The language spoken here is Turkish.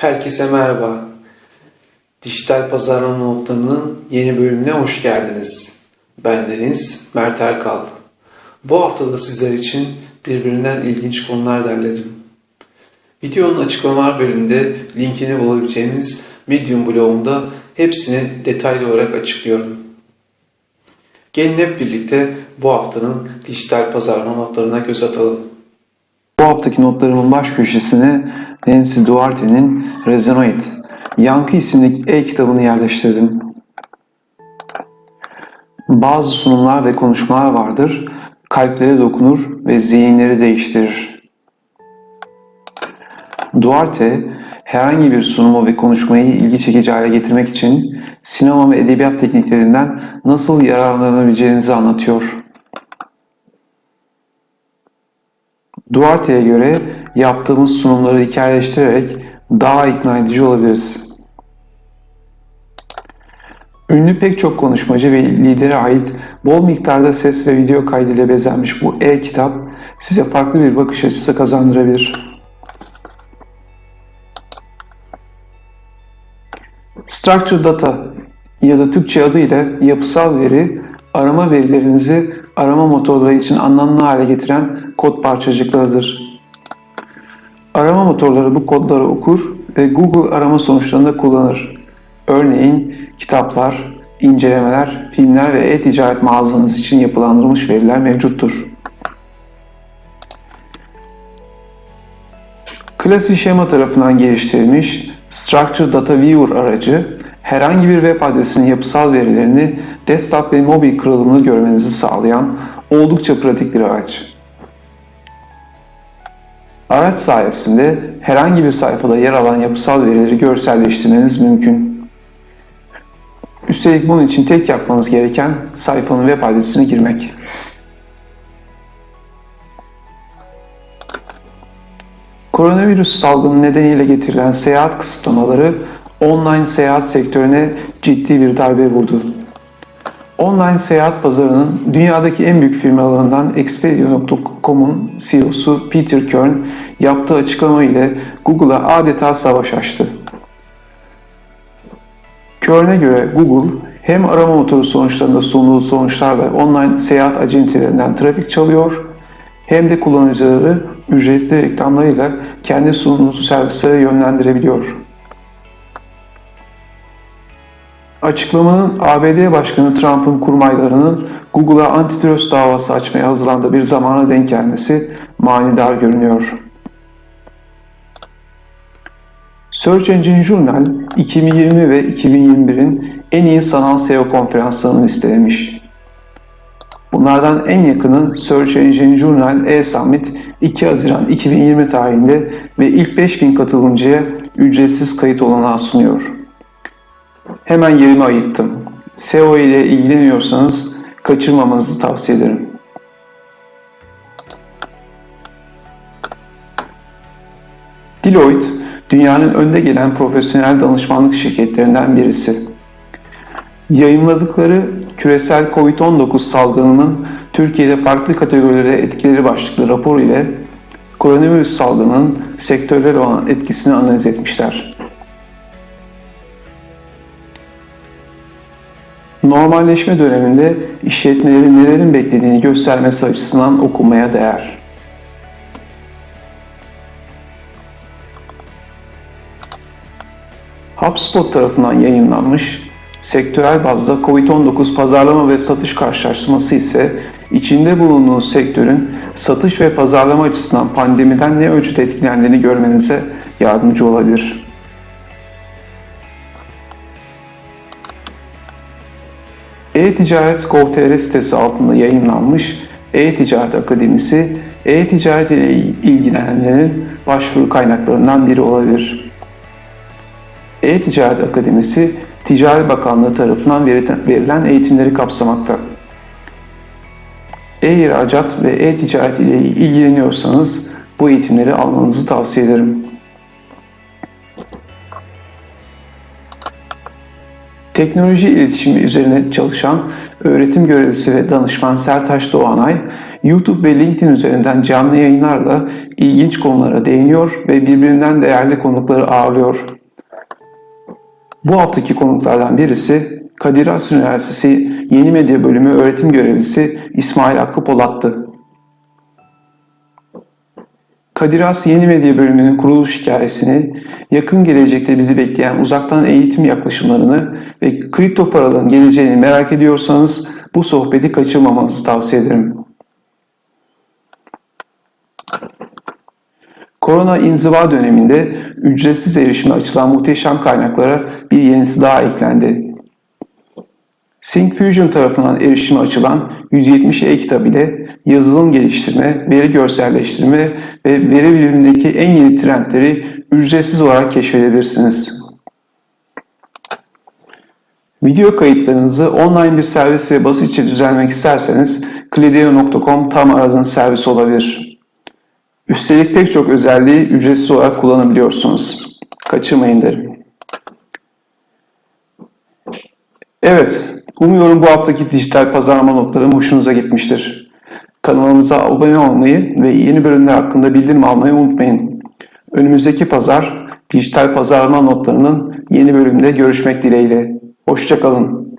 Herkese merhaba. Dijital Pazarlama Notları'nın yeni bölümüne hoş geldiniz. Ben Deniz Mert Erkal. Bu hafta da sizler için birbirinden ilginç konular derledim. Videonun açıklamalar bölümünde linkini bulabileceğiniz Medium blogumda hepsini detaylı olarak açıklıyorum. Gelin hep birlikte bu haftanın dijital pazarlama notlarına göz atalım. Bu haftaki notlarımın baş köşesine Nancy Duarte'nin Resonate, Yankı isimli e-kitabını yerleştirdim. Bazı sunumlar ve konuşmalar vardır, kalplere dokunur ve zihinleri değiştirir. Duarte, herhangi bir sunumu ve konuşmayı ilgi çekici hale getirmek için sinema ve edebiyat tekniklerinden nasıl yararlanabileceğinizi anlatıyor. Duarte'ye göre yaptığımız sunumları hikayeleştirerek daha ikna edici olabiliriz. Ünlü pek çok konuşmacı ve lidere ait bol miktarda ses ve video kaydıyla bezenmiş bu e-kitap size farklı bir bakış açısı kazandırabilir. Structured Data ya da Türkçe adıyla yapısal veri, arama verilerinizi arama motorları için anlamlı hale getiren kod parçacıklarıdır. Arama motorları bu kodları okur ve Google arama sonuçlarında kullanır. Örneğin kitaplar, incelemeler, filmler ve e-ticaret mağazanız için yapılandırılmış veriler mevcuttur. Klasik şema tarafından geliştirilmiş Structured Data Viewer aracı herhangi bir web adresinin yapısal verilerini desktop ve mobil kırılımını görmenizi sağlayan oldukça pratik bir araç. Araç sayesinde herhangi bir sayfada yer alan yapısal verileri görselleştirmeniz mümkün. Üstelik bunun için tek yapmanız gereken sayfanın web adresine girmek. Koronavirüs salgını nedeniyle getirilen seyahat kısıtlamaları online seyahat sektörüne ciddi bir darbe vurdu. Online seyahat pazarının dünyadaki en büyük firmalarından Expedia.com'un CEO'su Peter Kern yaptığı açıklama ile Google'a adeta savaş açtı. Kern'e göre Google hem arama motoru sonuçlarında sunduğu sonuçlarla online seyahat acentelerinden trafik çalıyor hem de kullanıcıları ücretli reklamlarıyla kendi sunduğu servislere yönlendirebiliyor. Açıklamanın ABD Başkanı Trump'ın kurmaylarının Google'a antitrust davası açmaya hazırlandığı bir zamana denk gelmesi manidar görünüyor. Search Engine Journal 2020 ve 2021'in en iyi sanal SEO konferanslarını listelemiş. Bunlardan en yakını Search Engine Journal e-Summit 2 Haziran 2020 tarihinde ve ilk 5000 katılımcıya ücretsiz kayıt olanağı sunuyor. Hemen yerimi ayırttım. SEO ile ilgileniyorsanız kaçırmamanızı tavsiye ederim. Deloitte, dünyanın önde gelen profesyonel danışmanlık şirketlerinden birisi. Yayınladıkları küresel COVID-19 salgınının Türkiye'de farklı kategorilere etkileri başlıklı rapor ile koronavirüs salgının sektörler olan etkisini analiz etmişler. Normalleşme döneminde işletmelerin nelerin beklediğini göstermesi açısından okumaya değer. HubSpot tarafından yayınlanmış sektörel bazda COVID-19 pazarlama ve satış karşılaştırması ise içinde bulunduğunuz sektörün satış ve pazarlama açısından pandemiden ne ölçüde etkilendiğini görmenize yardımcı olabilir. E-Ticaret Gov.tr sitesi altında yayınlanmış E-Ticaret Akademisi, e-ticaret ile ilgilenenlerin başvuru kaynaklarından biri olabilir. E-Ticaret Akademisi, Ticaret Bakanlığı tarafından verilen eğitimleri kapsamakta. E-ihracat ve e-ticaret ile ilgileniyorsanız bu eğitimleri almanızı tavsiye ederim. Teknoloji iletişimi üzerine çalışan öğretim görevlisi ve danışman Sertaç Doğanay, YouTube ve LinkedIn üzerinden canlı yayınlarla ilginç konulara değiniyor ve birbirinden değerli konukları ağırlıyor. Bu haftaki konuklardan birisi Kadir Has Üniversitesi Yeni Medya Bölümü öğretim görevlisi İsmail Hakkı Polat'tı. Kadir Has Yeni Medya Bölümünün kuruluş hikayesini, yakın gelecekte bizi bekleyen uzaktan eğitim yaklaşımlarını ve kripto paraların geleceğini merak ediyorsanız bu sohbeti kaçırmamanızı tavsiye ederim. Korona inziva döneminde ücretsiz erişime açılan muhteşem kaynaklara bir yenisi daha eklendi. Syncfusion tarafından erişime açılan 170 e-kitap ile yazılım geliştirme, veri görselleştirme ve veri bilimindeki en yeni trendleri ücretsiz olarak keşfedebilirsiniz. Video kayıtlarınızı online bir servisle basitçe düzenlemek isterseniz Cledeo.com tam aradığınız servis olabilir. Üstelik pek çok özelliği ücretsiz olarak kullanabiliyorsunuz. Kaçırmayın derim. Evet, umuyorum bu haftaki dijital pazarlama notlarım hoşunuza gitmiştir. Kanalımıza abone olmayı ve yeni bölümler hakkında bildirim almayı unutmayın. Önümüzdeki pazar dijital pazarlama notlarının yeni bölümünde görüşmek dileğiyle. Hoşçakalın.